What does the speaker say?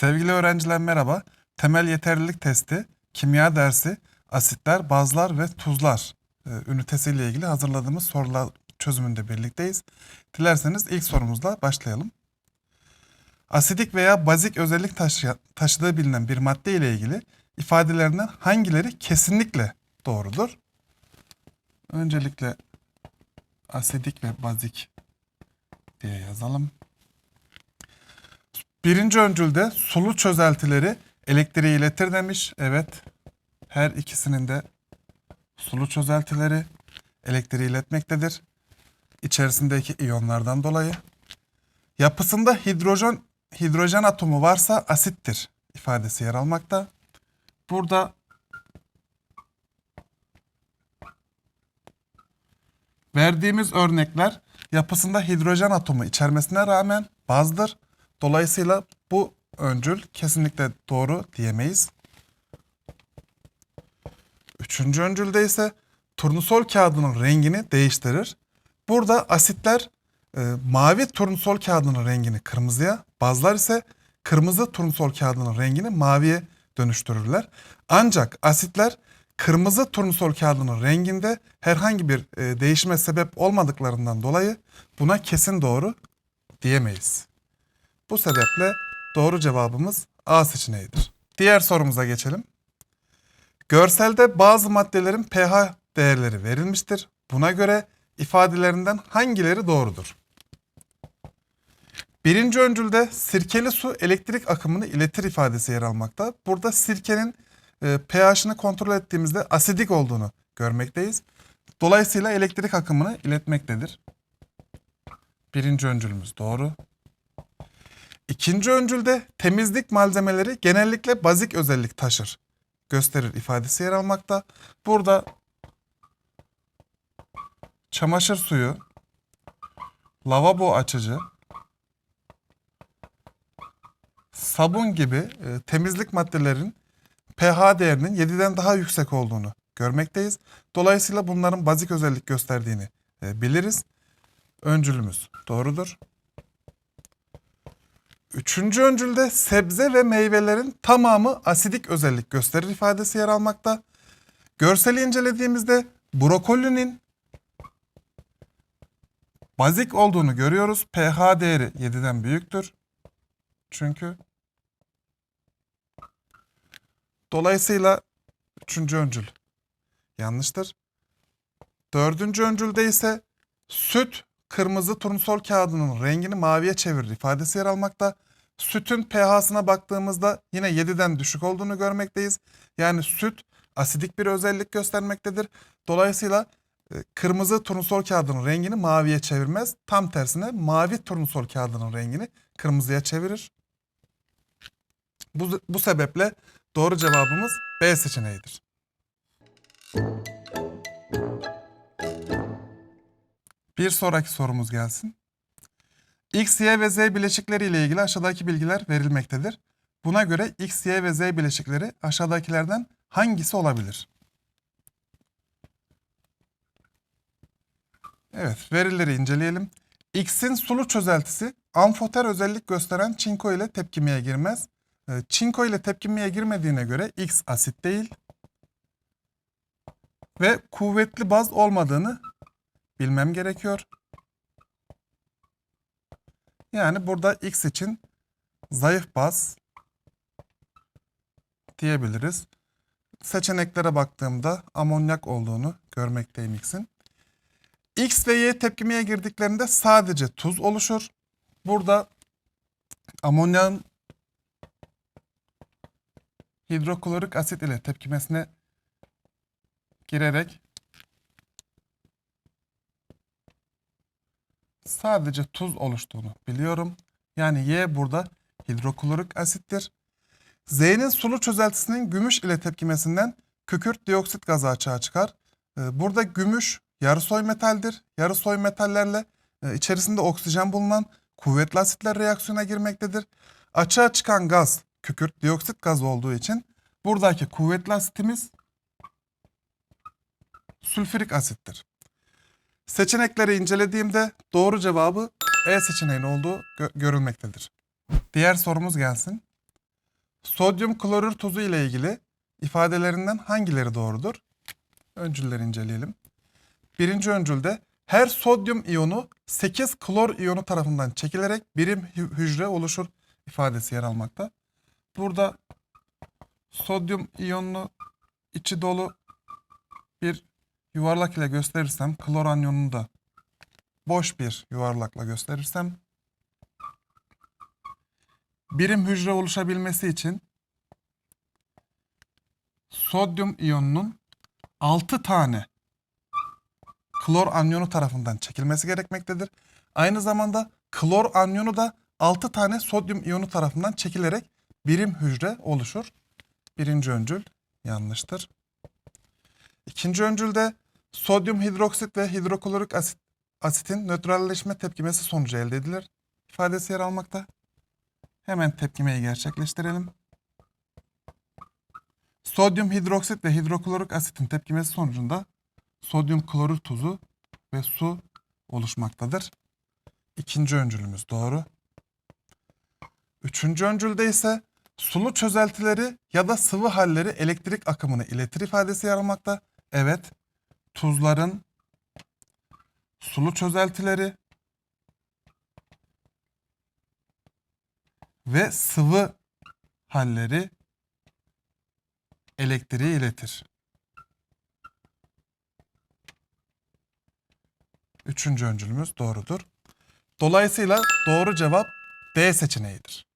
Sevgili öğrenciler merhaba. Temel yeterlilik testi, kimya dersi, asitler, bazlar ve tuzlar e, ünitesiyle ilgili hazırladığımız sorular çözümünde birlikteyiz. Dilerseniz ilk sorumuzla başlayalım. Asidik veya bazik özellik taşı- taşıdığı bilinen bir madde ile ilgili ifadelerinden hangileri kesinlikle doğrudur? Öncelikle asidik ve bazik diye yazalım. Birinci öncülde sulu çözeltileri elektriği iletir demiş. Evet. Her ikisinin de sulu çözeltileri elektriği iletmektedir. İçerisindeki iyonlardan dolayı. Yapısında hidrojen hidrojen atomu varsa asittir ifadesi yer almakta. Burada verdiğimiz örnekler yapısında hidrojen atomu içermesine rağmen bazdır. Dolayısıyla bu öncül kesinlikle doğru diyemeyiz. Üçüncü öncülde ise turnusol kağıdının rengini değiştirir. Burada asitler e, mavi turnusol kağıdının rengini kırmızıya, bazılar ise kırmızı turnusol kağıdının rengini maviye dönüştürürler. Ancak asitler kırmızı turnusol kağıdının renginde herhangi bir e, değişime sebep olmadıklarından dolayı buna kesin doğru diyemeyiz. Bu sebeple doğru cevabımız A seçeneğidir. Diğer sorumuza geçelim. Görselde bazı maddelerin pH değerleri verilmiştir. Buna göre ifadelerinden hangileri doğrudur? Birinci öncülde sirkeli su elektrik akımını iletir ifadesi yer almakta. Burada sirkenin e, pH'ını kontrol ettiğimizde asidik olduğunu görmekteyiz. Dolayısıyla elektrik akımını iletmektedir. Birinci öncülümüz doğru. İkinci öncülde temizlik malzemeleri genellikle bazik özellik taşır. Gösterir ifadesi yer almakta. Burada çamaşır suyu, lavabo açıcı, sabun gibi e, temizlik maddelerin pH değerinin 7'den daha yüksek olduğunu görmekteyiz. Dolayısıyla bunların bazik özellik gösterdiğini e, biliriz. Öncülümüz doğrudur. Üçüncü öncülde sebze ve meyvelerin tamamı asidik özellik gösterir ifadesi yer almakta. Görseli incelediğimizde brokolinin bazik olduğunu görüyoruz. pH değeri 7'den büyüktür. Çünkü dolayısıyla üçüncü öncül yanlıştır. Dördüncü öncülde ise süt kırmızı turnusol kağıdının rengini maviye çevirir ifadesi yer almakta. Sütün pH'sına baktığımızda yine 7'den düşük olduğunu görmekteyiz. Yani süt asidik bir özellik göstermektedir. Dolayısıyla e, kırmızı turnusol kağıdının rengini maviye çevirmez. Tam tersine mavi turnusol kağıdının rengini kırmızıya çevirir. Bu, bu sebeple doğru cevabımız B seçeneğidir. Bir sonraki sorumuz gelsin. X, Y ve Z bileşikleri ile ilgili aşağıdaki bilgiler verilmektedir. Buna göre X, Y ve Z bileşikleri aşağıdakilerden hangisi olabilir? Evet, verileri inceleyelim. X'in sulu çözeltisi amfoter özellik gösteren çinko ile tepkimeye girmez. Ee, Çinko ile tepkimeye girmediğine göre X asit değil ve kuvvetli baz olmadığını bilmem gerekiyor. Yani burada X için zayıf baz diyebiliriz. Seçeneklere baktığımda amonyak olduğunu görmekteyim X'in. X ve Y tepkimeye girdiklerinde sadece tuz oluşur. Burada amonyağın hidroklorik asit ile tepkimesine girerek sadece tuz oluştuğunu biliyorum. Yani Y burada hidroklorik asittir. Z'nin sulu çözeltisinin gümüş ile tepkimesinden kükürt dioksit gazı açığa çıkar. Ee, Burada gümüş yarı soy metaldir. Yarı soy metallerle e, içerisinde oksijen bulunan kuvvetli asitler reaksiyona girmektedir. Açığa çıkan gaz kükürt dioksit gazı olduğu için buradaki kuvvetli asitimiz sülfürik asittir. Seçenekleri incelediğimde doğru cevabı E seçeneğinin olduğu gö- görülmektedir. Diğer sorumuz gelsin. sodyum klorür tuzu ile ilgili ifadelerinden hangileri doğrudur? Öncülleri inceleyelim. Birinci öncülde her sodyum iyonu 8 klor iyonu tarafından çekilerek birim hü- hücre oluşur ifadesi yer almakta. Burada sodyum iyonunu içi dolu bir yuvarlak ile gösterirsem klor anyonunu da boş bir yuvarlakla gösterirsem birim hücre oluşabilmesi için sodyum iyonunun 6 tane klor anyonu tarafından çekilmesi gerekmektedir. Aynı zamanda klor anyonu da 6 tane sodyum iyonu tarafından çekilerek birim hücre oluşur. Birinci öncül yanlıştır. İkinci öncülde sodyum hidroksit ve hidroklorik asit, asitin nötralleşme tepkimesi sonucu elde edilir ifadesi yer almakta. Hemen tepkimeyi gerçekleştirelim. Sodyum hidroksit ve hidroklorik asitin tepkimesi sonucunda sodyum klorür tuzu ve su oluşmaktadır. İkinci öncülümüz doğru. Üçüncü öncülde ise sulu çözeltileri ya da sıvı halleri elektrik akımını iletir ifadesi yer almakta. Evet, tuzların sulu çözeltileri ve sıvı halleri elektriği iletir. Üçüncü öncülümüz doğrudur. Dolayısıyla doğru cevap B seçeneğidir.